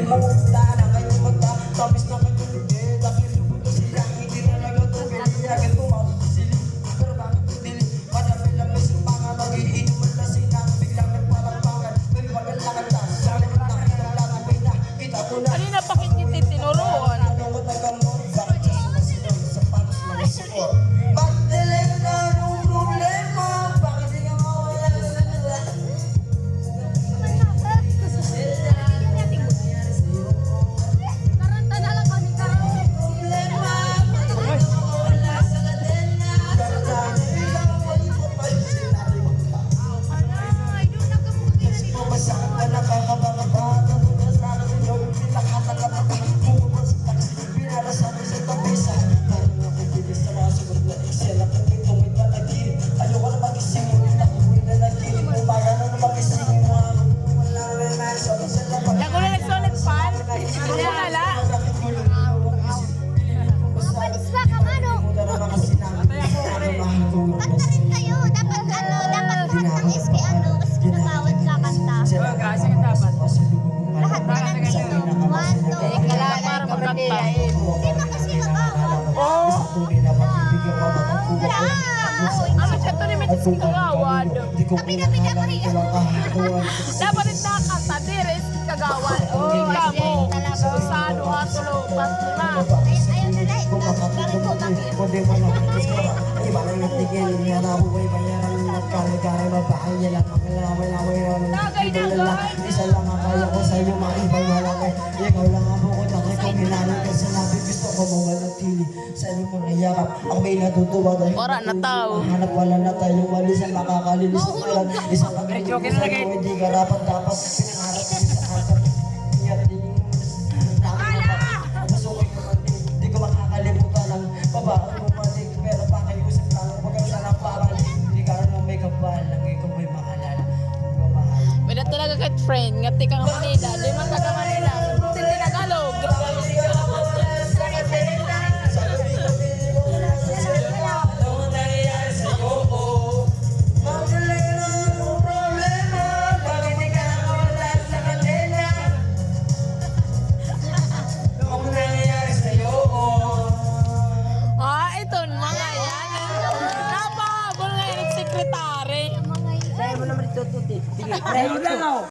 Mo daan ang kanyang mata Tapos na kanyang Dahil kanta. Hindi ba kasi? Oh! Wala! Ano siya to ni Metis kagawad? Dapat rin nakanta. Diris kagawad. Ika mo. Susado ha tulo. Pasto na. Ay- Ayaw na lang. Bakit po bakit? Isa lang ang kaya ko sa iyo, mga ibang malaki Ikaw lang sa iyo mga yakap Ako may natutuwa dahil Wala na tao. Hanap wala na tayong walis ang makakalinis ng ulan Isang joke na lagay. Hindi ka rapat dapat pinangarap sa din Di ko makakalimutan ang babae mo matik Pero pakiusap lang Huwag kang sanang parang Hindi ka nang may kapal Ang ikaw may mahal Wala talaga kahit friend. Ngati ka nga Manila. Di man taga Manila. to, to, to, to, to,